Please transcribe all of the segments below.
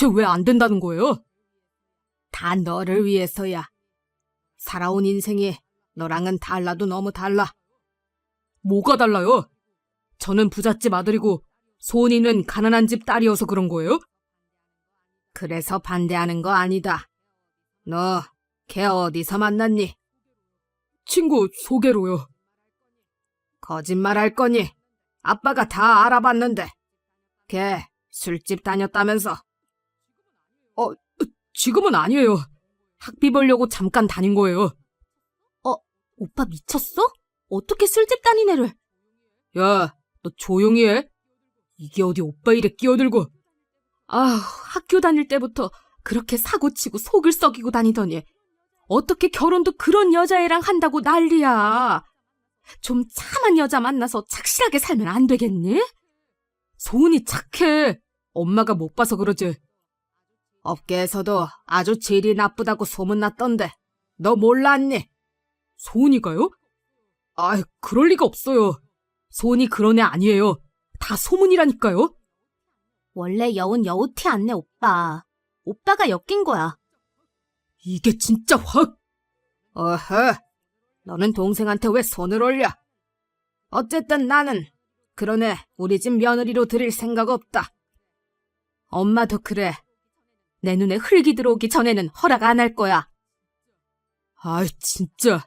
대체 왜 안 된다는 거예요? 다 너를 위해서야. 살아온 인생이 너랑은 달라도 너무 달라. 뭐가 달라요? 저는 부잣집 아들이고 소은이는 가난한 집 딸이어서 그런 거예요? 그래서 반대하는 거 아니다. 너, 걔 어디서 만났니? 친구 소개로요. 거짓말 할 거니? 아빠가 다 알아봤는데. 걔 술집 다녔다면서. 어, 지금은 아니에요. 학비 벌려고 잠깐 다닌 거예요. 어, 오빠 미쳤어? 어떻게 술집 다닌 애를? 야, 너 조용히 해. 이게 어디 오빠 일에 끼어들고. 아휴, 학교 다닐 때부터 그렇게 사고치고 속을 썩이고 다니더니 어떻게 결혼도 그런 여자애랑 한다고 난리야. 좀 참한 여자 만나서 착실하게 살면 안 되겠니? 소은이 착해. 엄마가 못 봐서 그러지. 업계에서도 아주 질이 나쁘다고 소문났던데 너 몰랐니? 소은이가요? 아, 그럴 리가 없어요. 소은이 그런 애 아니에요. 다 소문이라니까요. 원래 여운 여우티 않네, 오빠. 오빠가 엮인 거야. 이게 진짜 확. 어허, 너는 동생한테 왜 손을 올려? 어쨌든 나는 그런 애 우리 집 며느리로 들일 생각 없다. 엄마도 그래. 내 눈에 흙이 들어오기 전에는 허락 안 할 거야. 아이, 진짜.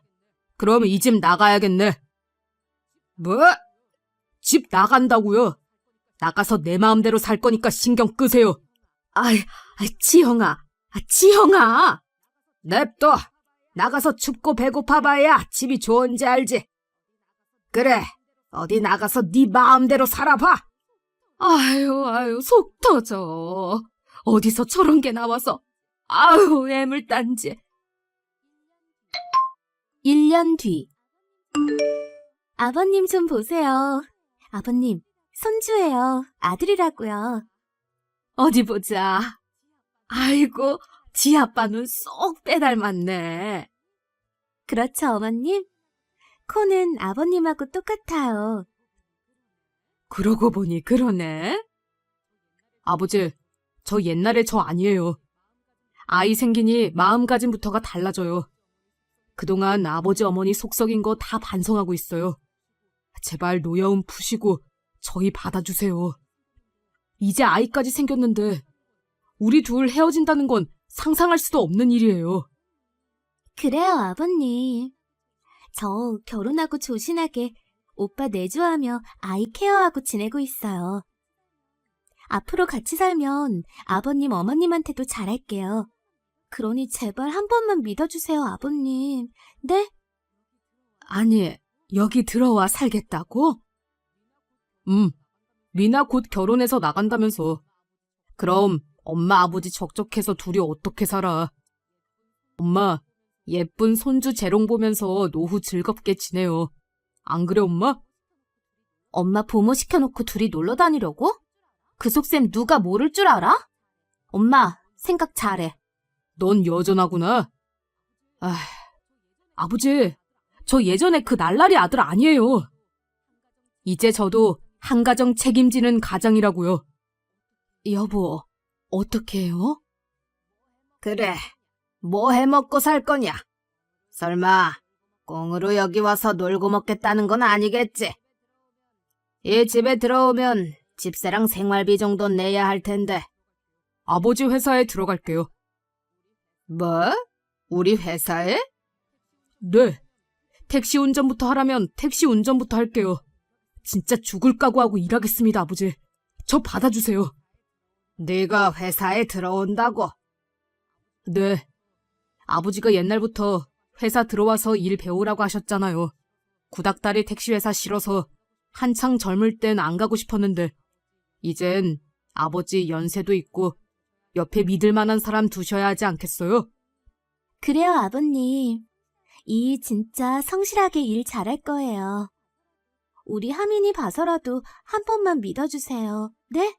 그럼 이 집 나가야겠네. 뭐? 집 나간다고요? 나가서 내 마음대로 살 거니까 신경 끄세요. 아이, 아이 지형아, 아, 지형아! 냅둬! 나가서 춥고 배고파봐야 집이 좋은지 알지. 그래, 어디 나가서 네 마음대로 살아봐. 아유, 아유, 속 터져. 어디서 저런 게 나와서. 아유, 애물단지. 1년 뒤. 아버님 좀 보세요. 아버님, 손주예요. 아들이라고요. 어디 보자. 아이고, 지 아빠는 쏙 빼닮았네. 그렇죠, 어머님? 코는 아버님하고 똑같아요. 그러고 보니 그러네. 아버지, 저 옛날에 저 아니에요. 아이 생기니 마음가짐부터가 달라져요. 그동안 아버지 어머니 속썩인 거 다 반성하고 있어요. 제발 노여움 푸시고 저희 받아주세요. 이제 아이까지 생겼는데 우리 둘 헤어진다는 건 상상할 수도 없는 일이에요. 그래요, 아버님. 저 결혼하고 조신하게 오빠 내조하며 아이 케어하고 지내고 있어요. 앞으로 같이 살면 아버님, 어머님한테도 잘할게요. 그러니 제발 한 번만 믿어주세요, 아버님. 네? 아니, 여기 들어와 살겠다고? 음, 미나 곧 결혼해서 나간다면서. 그럼 엄마 아버지 적적해서 둘이 어떻게 살아? 엄마, 예쁜 손주 재롱 보면서 노후 즐겁게 지내요. 안 그래, 엄마? 엄마 부모 시켜놓고 둘이 놀러 다니려고? 그 속셈 누가 모를 줄 알아? 엄마, 생각 잘해. 넌 여전하구나. 아, 아버지, 저 예전에 그 날라리 아들 아니에요. 이제 저도 한가정 책임지는 가장이라고요. 여보, 어떻게 해요? 그래, 뭐 해먹고 살 거냐? 설마, 꽁으로 여기 와서 놀고 먹겠다는 건 아니겠지? 이 집에 들어오면 집세랑 생활비 정도 내야 할 텐데. 아버지 회사에 들어갈게요. 뭐? 우리 회사에? 네. 택시 운전부터 하라면 택시 운전부터 할게요. 진짜 죽을 각오하고 일하겠습니다, 아버지. 저 받아주세요. 네가 회사에 들어온다고? 네. 아버지가 옛날부터 회사 들어와서 일 배우라고 하셨잖아요. 구닥다리 택시회사 싫어서 한창 젊을 땐 안 가고 싶었는데 이젠 아버지 연세도 있고 옆에 믿을 만한 사람 두셔야 하지 않겠어요? 그래요, 아버님. 이 진짜 성실하게 일 잘할 거예요. 우리 하민이 봐서라도 한 번만 믿어주세요. 네?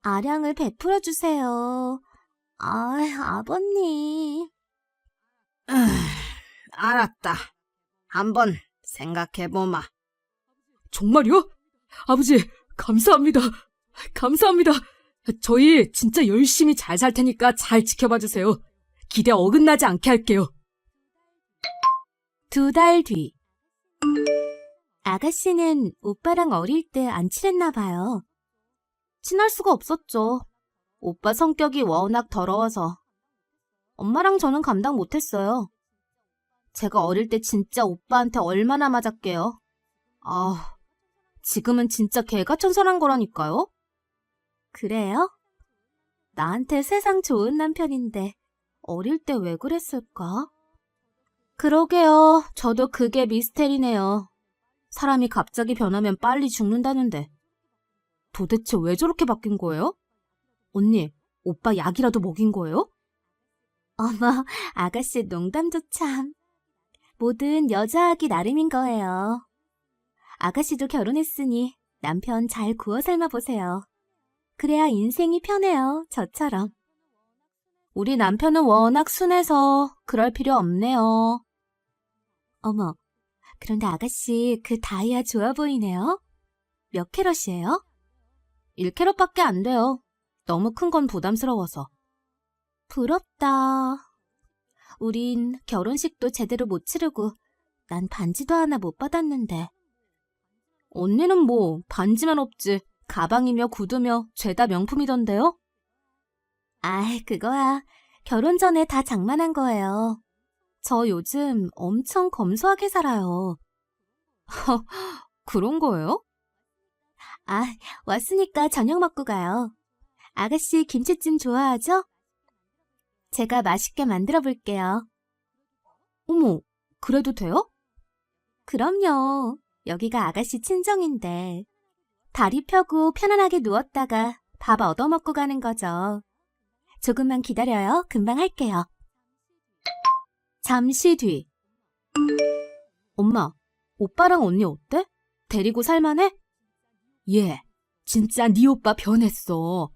아량을 베풀어 주세요. 아, 아버님. 알았다. 한번 생각해보마. 정말요? 아버지, 감사합니다. 감사합니다. 저희 진짜 열심히 잘 살 테니까 잘 지켜봐 주세요. 기대 어긋나지 않게 할게요. 두 달 뒤. 아가씨는 오빠랑 어릴 때 안 친했나 봐요. 친할 수가 없었죠. 오빠 성격이 워낙 더러워서. 엄마랑 저는 감당 못했어요. 제가 어릴 때 진짜 오빠한테 얼마나 맞았게요. 아, 지금은 진짜 개가 천선한 거라니까요? 그래요? 나한테 세상 좋은 남편인데 어릴 때 왜 그랬을까? 그러게요. 저도 그게 미스테리네요. 사람이 갑자기 변하면 빨리 죽는다는데. 도대체 왜 저렇게 바뀐 거예요? 언니, 오빠 약이라도 먹인 거예요? 어머, 아가씨 농담도 참. 뭐든 여자하기 나름인 거예요. 아가씨도 결혼했으니 남편 잘 구워 삶아 보세요. 그래야 인생이 편해요, 저처럼. 우리 남편은 워낙 순해서 그럴 필요 없네요. 어머, 그런데 아가씨 그 다이아 좋아 보이네요? 몇 캐럿이에요? 1캐럿밖에 안 돼요. 너무 큰 건 부담스러워서. 부럽다. 우린 결혼식도 제대로 못 치르고 난 반지도 하나 못 받았는데. 언니는 뭐 반지만 없지 가방이며 구두며 죄다 명품이던데요? 아이, 그거야. 결혼 전에 다 장만한 거예요. 저 요즘 엄청 검소하게 살아요. 그런 거예요? 아, 왔으니까 저녁 먹고 가요. 아가씨 김치찜 좋아하죠? 제가 맛있게 만들어 볼게요. 어머, 그래도 돼요? 그럼요. 여기가 아가씨 친정인데. 다리 펴고 편안하게 누웠다가 밥 얻어먹고 가는 거죠. 조금만 기다려요. 금방 할게요. 잠시 뒤. 엄마, 오빠랑 언니 어때? 데리고 살만해? 예, 진짜 네 오빠 변했어.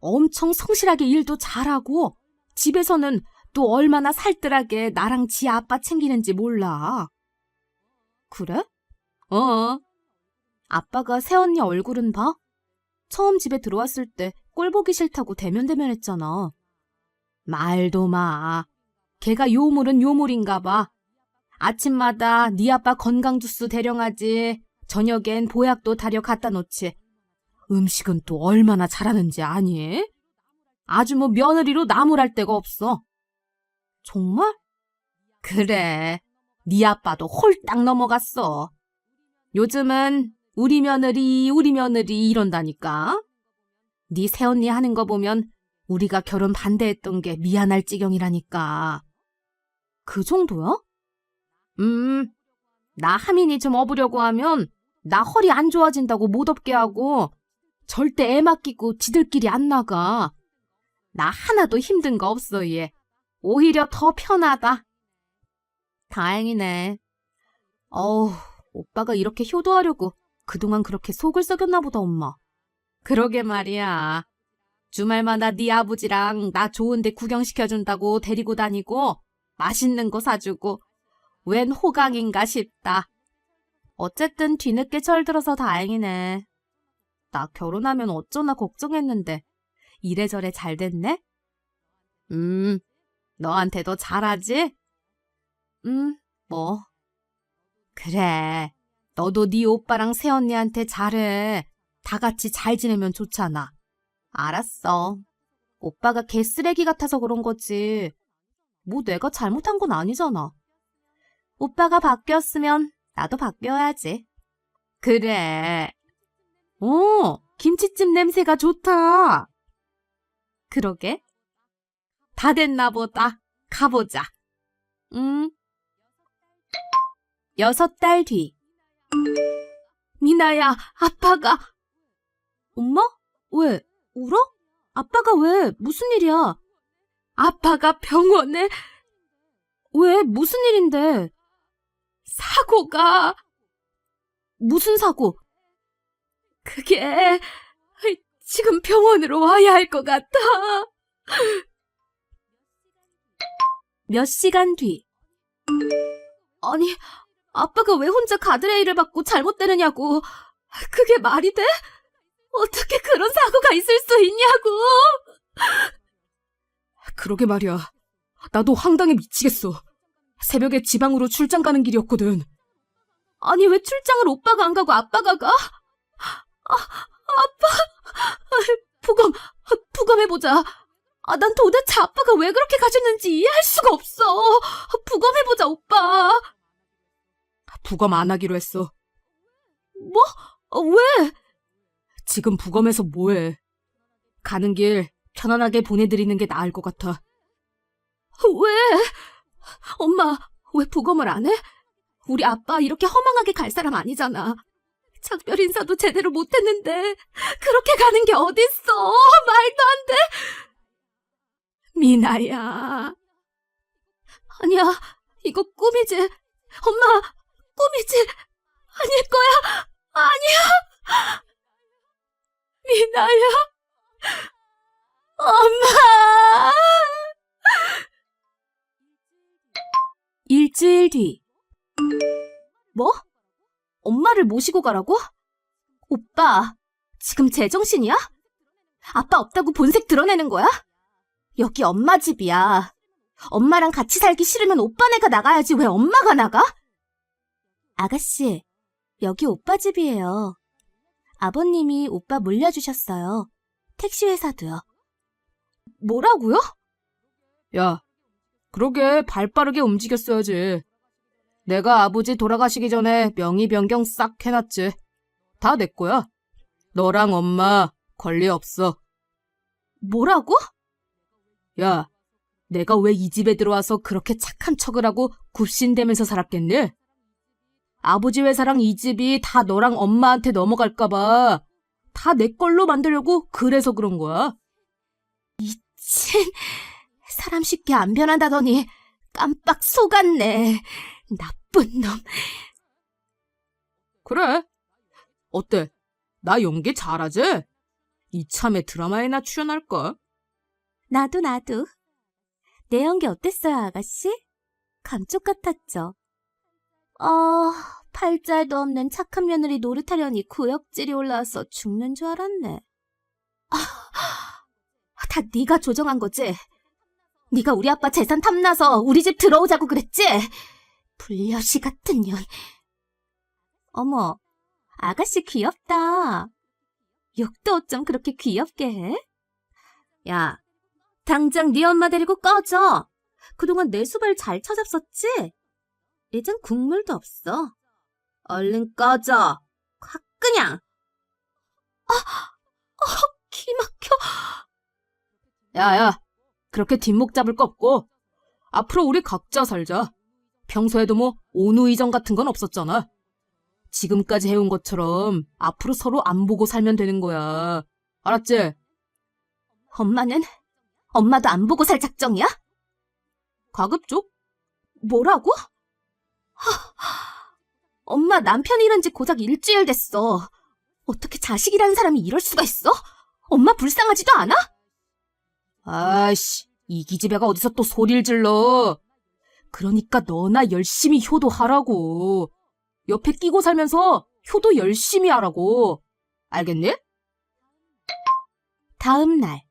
엄청 성실하게 일도 잘하고 집에서는 또 얼마나 살뜰하게 나랑 지 아빠 챙기는지 몰라. 그래? 어, 아빠가 새언니 얼굴은 봐? 처음 집에 들어왔을 때 꼴 보기 싫다고 대면대면했잖아. 말도 마. 걔가 요물은 요물인가 봐. 아침마다 네 아빠 건강 주스 대령하지. 저녁엔 보약도 다려 갖다 놓지. 음식은 또 얼마나 잘하는지 아니? 아주 뭐 며느리로 나무랄 데가 없어. 정말? 그래. 네 아빠도 홀딱 넘어갔어. 요즘은 우리 며느리, 우리 며느리 이런다니까. 네 새언니 하는 거 보면 우리가 결혼 반대했던 게 미안할 지경이라니까. 그 정도야? 음, 나 하민이 좀 업으려고 하면 나 허리 안 좋아진다고 못 업게 하고 절대 애 맡기고 지들끼리 안 나가. 나 하나도 힘든 거 없어, 얘. 오히려 더 편하다. 다행이네. 어우, 오빠가 이렇게 효도하려고 그동안 그렇게 속을 썩였나 보다, 엄마. 그러게 말이야. 주말마다 네 아버지랑 나 좋은데 구경시켜준다고 데리고 다니고 맛있는 거 사주고 웬 호강인가 싶다. 어쨌든 뒤늦게 철들어서 다행이네. 나 결혼하면 어쩌나 걱정했는데 이래저래 잘 됐네? 음, 너한테도 잘하지? 음, 뭐. 그래. 너도 네 오빠랑 새언니한테 잘해. 다 같이 잘 지내면 좋잖아. 알았어. 오빠가 개쓰레기 같아서 그런 거지. 뭐 내가 잘못한 건 아니잖아. 오빠가 바뀌었으면 나도 바뀌어야지. 그래. 오, 김치찜 냄새가 좋다. 그러게. 다 됐나 보다. 가보자. 음. 여섯 달 뒤. 미나야, 아빠가. 엄마? 왜? 울어? 아빠가 왜? 무슨 일이야? 아빠가 병원에 왜? 무슨 일인데? 사고가. 무슨 사고? 그게 지금 병원으로 와야 할 것 같아. 몇 시간 뒤. 아니, 아빠가 왜 혼자 가드레일을 받고 잘못 때느냐고. 그게 말이 돼? 어떻게 그런 사고가 있을 수 있냐고! 그러게 말이야. 나도 황당해 미치겠어. 새벽에 지방으로 출장 가는 길이었거든. 아니, 왜 출장을 오빠가 안 가고 아빠가 가? 아, 아빠! 아, 부검, 아, 부검해보자. 아, 난 도대체 아빠가 왜 그렇게 가셨는지 이해할 수가 없어. 아, 부검해보자, 오빠. 부검 안 하기로 했어. 뭐? 어, 왜? 지금 부검해서 뭐해? 가는 길 편안하게 보내드리는 게 나을 것 같아. 왜? 엄마, 왜 부검을 안 해? 우리 아빠 이렇게 허망하게 갈 사람 아니잖아. 작별 인사도 제대로 못했는데 그렇게 가는 게 어딨어? 말도 안 돼. 미나야. 아니야, 이거 꿈이지. 엄마, 꿈이지. 아닐 거야. 아니야. 미나야. 엄마. 일주일 뒤. 뭐? 엄마를 모시고 가라고? 오빠, 지금 제정신이야? 아빠 없다고 본색 드러내는 거야? 여기 엄마 집이야. 엄마랑 같이 살기 싫으면 오빠네가 나가야지 왜 엄마가 나가? 아가씨, 여기 오빠 집이에요. 아버님이 오빠 물려주셨어요. 택시회사도요. 뭐라고요? 야, 그러게 발 빠르게 움직였어야지. 내가 아버지 돌아가시기 전에 명의 변경 싹 해놨지. 다 내 거야. 너랑 엄마 권리 없어. 뭐라고? 야, 내가 왜 이 집에 들어와서 그렇게 착한 척을 하고 굽신대면서 살았겠니? 아버지 회사랑 이 집이 다 너랑 엄마한테 넘어갈까봐 다 내 걸로 만들려고 그래서 그런 거야. 친, 사람 쉽게 안 변한다더니 깜빡 속았네. 나쁜 놈. 그래. 어때? 나 연기 잘하지? 이참에 드라마에나 출연할까? 나도 나도. 내 연기 어땠어요, 아가씨? 감쪽 같았죠. 아, 팔자도 없는 착한 며느리 노릇하려니 구역질이 올라와서 죽는 줄 알았네. 아, 다 네가 조정한 거지? 네가 우리 아빠 재산 탐나서 우리 집 들어오자고 그랬지? 불려시 같은 년. 어머, 아가씨 귀엽다. 욕도 어쩜 그렇게 귀엽게 해? 야, 당장 네 엄마 데리고 꺼져. 그동안 내 수발 잘 찾았었지? 이젠 국물도 없어. 얼른 꺼져. 확 그냥. 아, 아, 기 막혀. 야야, 그렇게 뒷목 잡을 거 없고 앞으로 우리 각자 살자. 평소에도 뭐 온우이정 같은 건 없었잖아. 지금까지 해온 것처럼 앞으로 서로 안 보고 살면 되는 거야. 알았지? 엄마는? 엄마도 안 보고 살 작정이야? 가급적? 뭐라고? 하, 엄마 남편이 이런 지 고작 일주일 됐어. 어떻게 자식이라는 사람이 이럴 수가 있어? 엄마 불쌍하지도 않아? 아이씨, 이 기집애가 어디서 또 소리를 질러. 그러니까 너나 열심히 효도하라고. 옆에 끼고 살면서 효도 열심히 하라고. 알겠니? 다음 날.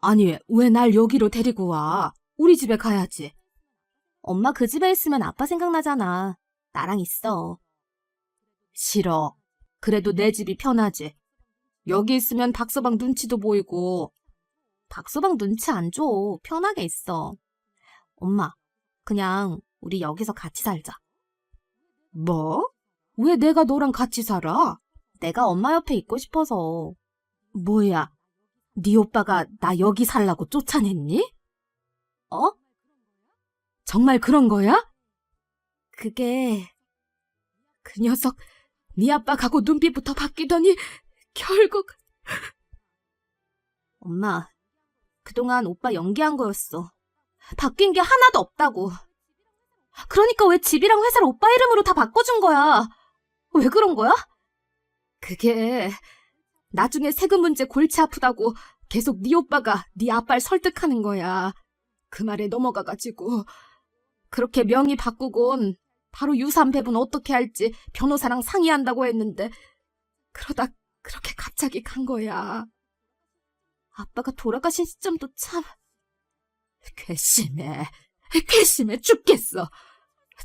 아니, 왜 날 여기로 데리고 와? 우리 집에 가야지. 엄마 그 집에 있으면 아빠 생각나잖아. 나랑 있어. 싫어. 그래도 내 집이 편하지. 여기 있으면 박서방 눈치도 보이고. 박서방 눈치 안 줘. 편하게 있어. 엄마, 그냥 우리 여기서 같이 살자. 뭐? 왜 내가 너랑 같이 살아? 내가 엄마 옆에 있고 싶어서. 뭐야? 네 오빠가 나 여기 살라고 쫓아냈니? 어? 정말 그런 거야? 그게 그 녀석, 네 아빠 가고 눈빛부터 바뀌더니 결국 엄마, 그동안 오빠 연기한 거였어. 바뀐 게 하나도 없다고. 그러니까 왜 집이랑 회사를 오빠 이름으로 다 바꿔준 거야? 왜 그런 거야? 그게 나중에 세금 문제 골치 아프다고 계속 네 오빠가 네 아빠를 설득하는 거야. 그 말에 넘어가가지고 그렇게 명의 바꾸곤 바로 유산 배분 어떻게 할지 변호사랑 상의한다고 했는데 그러다 그렇게 갑자기 간 거야. 아빠가 돌아가신 시점도 참... 괘씸해. 괘씸해 죽겠어.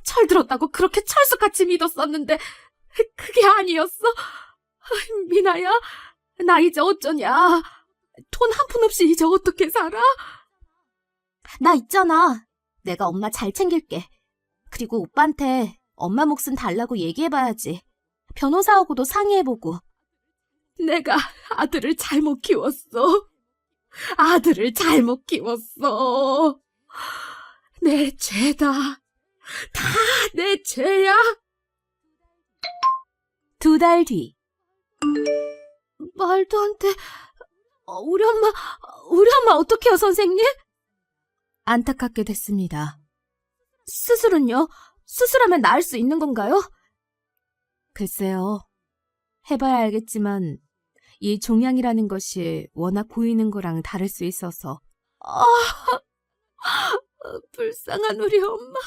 철 들었다고 그렇게 철수같이 믿었었는데 그게 아니었어. 미나야, 나 이제 어쩌냐. 돈 한 푼 없이 이제 어떻게 살아? 나 있잖아. 내가 엄마 잘 챙길게. 그리고 오빠한테 엄마 몫은 달라고 얘기해봐야지. 변호사하고도 상의해보고. 내가 아들을 잘못 키웠어. 아들을 잘못 키웠어. 내 죄다. 다 내 죄야. 두 달 뒤. 말도 안 돼. 어, 우리 엄마, 우리 엄마 어떡해요, 선생님? 안타깝게 됐습니다. 수술은요? 수술하면 나을 수 있는 건가요? 글쎄요. 해봐야 알겠지만, 이 종양이라는 것이 워낙 보이는 거랑 다를 수 있어서. 아, 불쌍한 우리 엄마.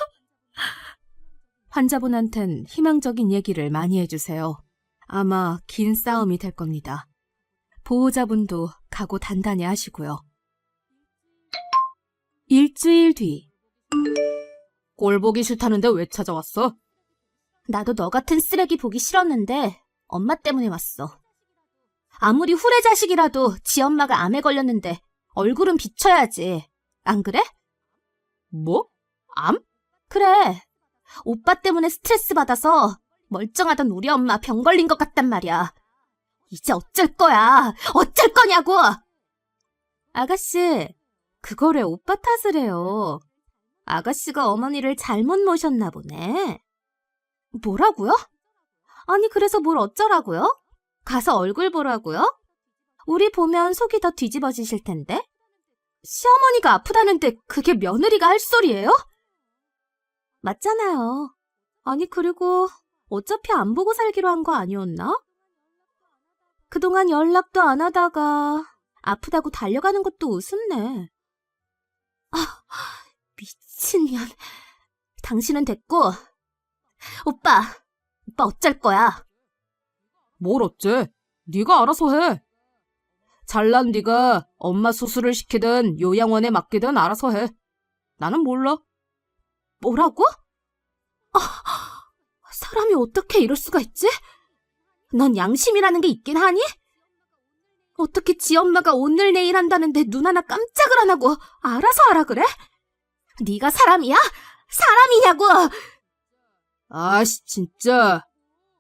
환자분한텐 희망적인 얘기를 많이 해주세요. 아마 긴 싸움이 될 겁니다. 보호자분도 각오 단단히 하시고요. 일주일 뒤. 꼴 보기 싫다는데 왜 찾아왔어? 나도 너 같은 쓰레기 보기 싫었는데 엄마 때문에 왔어. 아무리 후레 자식이라도 지 엄마가 암에 걸렸는데 얼굴은 비춰야지. 안 그래? 뭐? 암? 그래. 오빠 때문에 스트레스 받아서 멀쩡하던 우리 엄마 병 걸린 것 같단 말이야. 이제 어쩔 거야. 어쩔 거냐고! 아가씨, 그거래 오빠 탓을 해요. 아가씨가 어머니를 잘못 모셨나 보네. 뭐라고요? 아니, 그래서 뭘 어쩌라고요? 가서 얼굴 보라고요? 우리 보면 속이 더 뒤집어지실 텐데? 시어머니가 아프다는데 그게 며느리가 할 소리예요? 맞잖아요. 아니, 그리고 어차피 안 보고 살기로 한 거 아니었나? 그동안 연락도 안 하다가 아프다고 달려가는 것도 우습네. 아, 미친년. 당신은 됐고, 오빠, 오빠 어쩔 거야? 뭘 어째? 네가 알아서 해. 잘난 네가 엄마 수술을 시키든 요양원에 맡기든 알아서 해. 나는 몰라. 뭐라고? 아, 사람이 어떻게 이럴 수가 있지? 넌 양심이라는 게 있긴 하니? 어떻게 지 엄마가 오늘 내일 한다는데 눈 하나 깜짝을 안 하고 알아서 하라 그래? 네가 사람이야? 사람이냐고! 아씨, 진짜.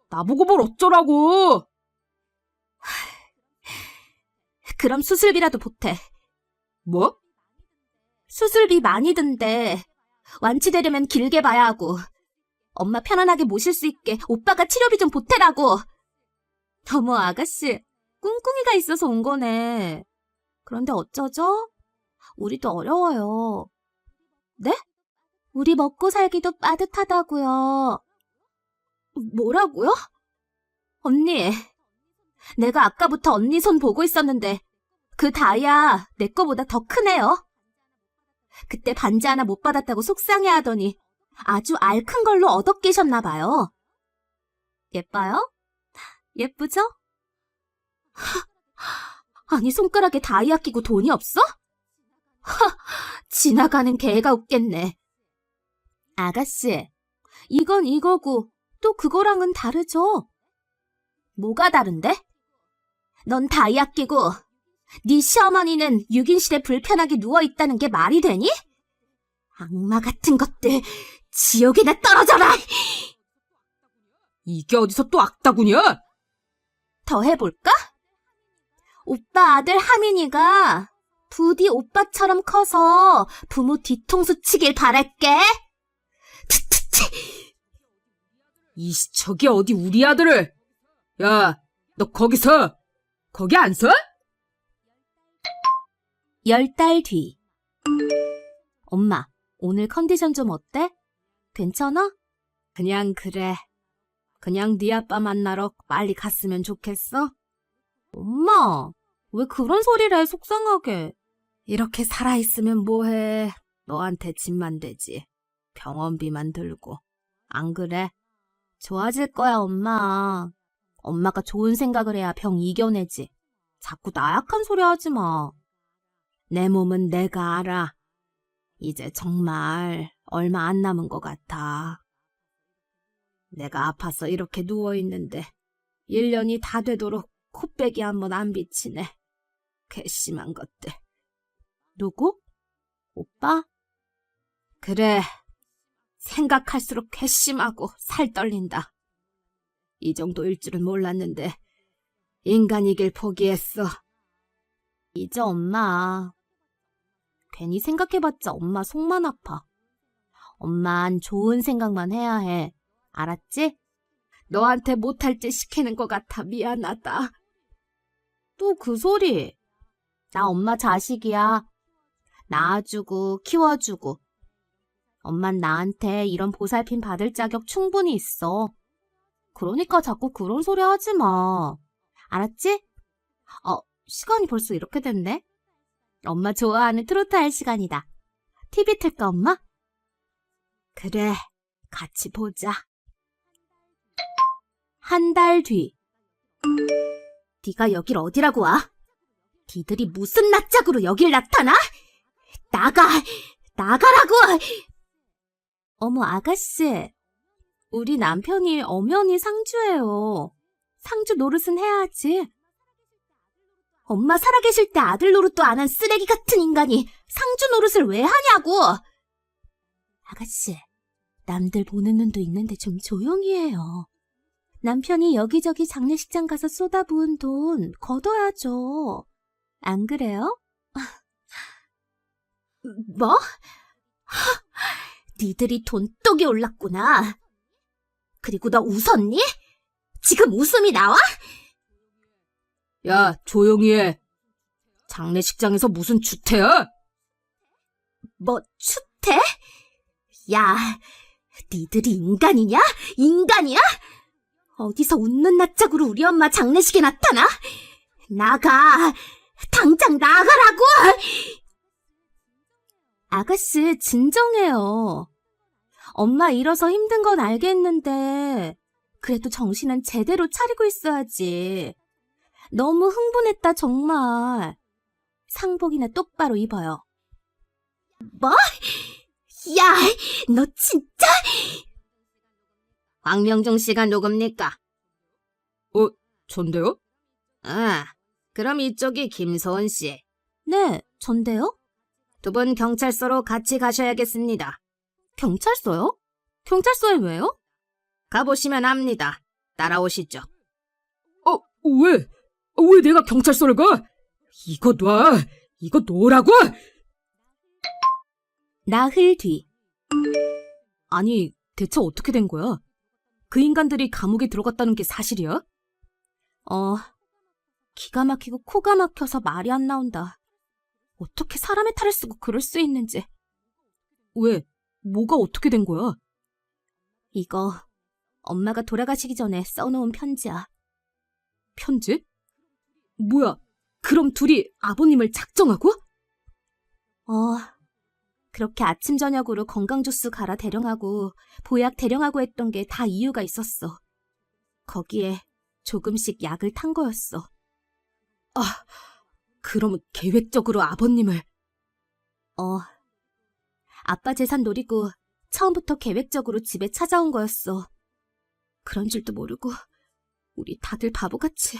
나보고 뭘 어쩌라고. 그럼 수술비라도 보태. 뭐? 수술비 많이 든대. 완치되려면 길게 봐야 하고. 엄마 편안하게 모실 수 있게 오빠가 치료비 좀 보태라고. 어머, 아가씨. 꿍꿍이가 있어서 온 거네. 그런데 어쩌죠? 우리도 어려워요. 네? 우리 먹고 살기도 빠듯하다고요. 뭐라고요? 언니, 내가 아까부터 언니 손 보고 있었는데 그 다이아 내 거보다 더 크네요. 그때 반지 하나 못 받았다고 속상해 하더니 아주 알큰 걸로 얻어 깨셨나 봐요. 예뻐요? 예쁘죠? 하, 아니 손가락에 다이 아 끼고 돈이 없어? 하, 지나가는 개가 웃겠네. 아가씨, 이건 이거고 또 그거랑은 다르죠? 뭐가 다른데? 넌 다이 아 끼고 네 시어머니는 6인실에 불편하게 누워있다는 게 말이 되니? 악마 같은 것들 지옥에나 떨어져라! 이게 어디서 또 악다구냐? 더 해볼까? 오빠 아들 하민이가 부디 오빠처럼 커서 부모 뒤통수 치길 바랄게. 이씨, 저게 어디 우리 아들을. 야, 너 거기서, 거기 안 서? 열 달 뒤. 엄마, 오늘 컨디션 좀 어때? 괜찮아? 그냥 그래. 그냥 네 아빠 만나러 빨리 갔으면 좋겠어? 엄마, 왜 그런 소리를 해, 속상하게. 이렇게 살아있으면 뭐해. 너한테 짐만 되지. 병원비만 들고. 안 그래? 좋아질 거야, 엄마. 엄마가 좋은 생각을 해야 병 이겨내지. 자꾸 나약한 소리 하지 마. 내 몸은 내가 알아. 이제 정말 얼마 안 남은 것 같아. 내가 아파서 이렇게 누워있는데 1년이 다 되도록 코빼기 한 번 안 비치네. 괘씸한 것들. 누구? 오빠? 그래. 생각할수록 괘씸하고 살 떨린다. 이 정도일 줄은 몰랐는데 인간이길 포기했어. 이제 엄마. 괜히 생각해봤자 엄마 속만 아파. 엄만 좋은 생각만 해야 해. 알았지? 너한테 못할 짓 시키는 것 같아 미안하다. 또 그 소리. 나 엄마 자식이야. 낳아주고 키워주고. 엄만 나한테 이런 보살핌 받을 자격 충분히 있어. 그러니까 자꾸 그런 소리 하지 마. 알았지? 어, 시간이 벌써 이렇게 됐네? 엄마 좋아하는 트로트 할 시간이다. TV 틀까, 엄마? 그래, 같이 보자. 한 달 뒤. 네가 여길 어디라고 와? 니들이 무슨 낯짝으로 여길 나타나? 나가! 나가라고! 어머, 아가씨. 우리 남편이 엄연히 상주예요. 상주 노릇은 해야지. 엄마 살아계실 때 아들 노릇도 안 한 쓰레기 같은 인간이 상주 노릇을 왜 하냐고! 아가씨, 남들 보는 눈도 있는데 좀 조용히 해요. 남편이 여기저기 장례식장 가서 쏟아부은 돈 걷어야죠. 안 그래요? 뭐? 하, 니들이 돈독이 올랐구나. 그리고 너 웃었니? 지금 웃음이 나와? 야, 조용히 해. 장례식장에서 무슨 주태야? 뭐 추태? 야, 니들이 인간이냐? 인간이야? 어디서 웃는 낯짝으로 우리 엄마 장례식에 나타나? 나가! 당장 나가라고! 아가씨, 진정해요. 엄마 잃어서 힘든 건 알겠는데, 그래도 정신은 제대로 차리고 있어야지. 너무 흥분했다, 정말. 상복이나 똑바로 입어요. 뭐? 야, 너 진짜? 황명중 씨가 누굽니까? 어, 전데요? 아, 그럼 이쪽이 김소은 씨. 네, 전데요? 두 분 경찰서로 같이 가셔야겠습니다. 경찰서요? 경찰서에 왜요? 가보시면 압니다. 따라오시죠. 어, 왜? 어, 왜 내가 경찰서를 가? 이거 놔! 이거 놓으라고! 나흘 뒤. 아니, 대체 어떻게 된 거야? 그 인간들이 감옥에 들어갔다는 게 사실이야? 어, 기가 막히고 코가 막혀서 말이 안 나온다. 어떻게 사람의 탈을 쓰고 그럴 수 있는지. 왜? 뭐가 어떻게 된 거야? 이거 엄마가 돌아가시기 전에 써놓은 편지야. 편지? 뭐야? 그럼 둘이 아버님을 작정하고? 어, 그렇게 아침 저녁으로 건강 주스 갈아 대령하고 보약 대령하고 했던 게 다 이유가 있었어. 거기에 조금씩 약을 탄 거였어. 아, 그럼 계획적으로 아버님을 어. 아빠 재산 노리고 처음부터 계획적으로 집에 찾아온 거였어. 그런 줄도 모르고 우리 다들 바보같이.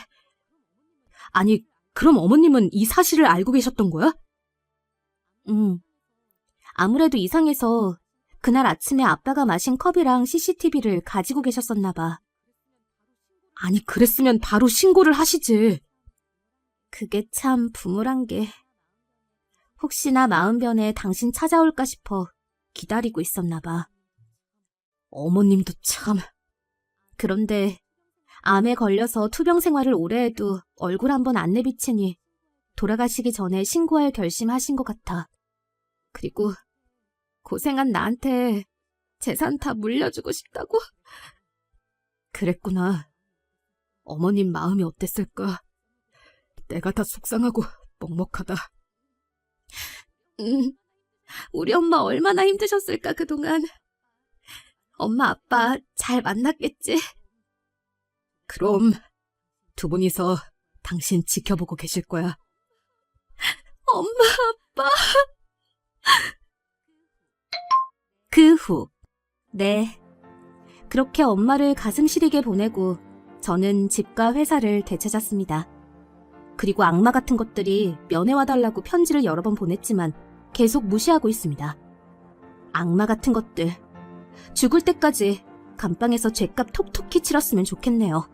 아니, 그럼 어머님은 이 사실을 알고 계셨던 거야? 응. 아무래도 이상해서 그날 아침에 아빠가 마신 컵이랑 CCTV를 가지고 계셨었나 봐. 아니, 그랬으면 바로 신고를 하시지. 그게 참 부물한 게. 혹시나 마음 변해 당신 찾아올까 싶어 기다리고 있었나 봐. 어머님도 참. 그런데 암에 걸려서 투병 생활을 오래 해도 얼굴 한 번 안 내비치니 돌아가시기 전에 신고할 결심하신 것 같아. 그리고 고생한 나한테 재산 다 물려주고 싶다고? 그랬구나. 어머님 마음이 어땠을까? 내가 다 속상하고 먹먹하다. 음, 우리 엄마 얼마나 힘드셨을까, 그동안. 엄마, 아빠 잘 만났겠지? 그럼 두 분이서 당신 지켜보고 계실 거야. 엄마, 아빠. 그 후, 네. 그렇게 엄마를 가슴 시리게 보내고 저는 집과 회사를 되찾았습니다. 그리고 악마 같은 것들이 면회와달라고 편지를 여러 번 보냈지만 계속 무시하고 있습니다. 악마 같은 것들. 죽을 때까지 감방에서 죗값 톡톡히 치렀으면 좋겠네요.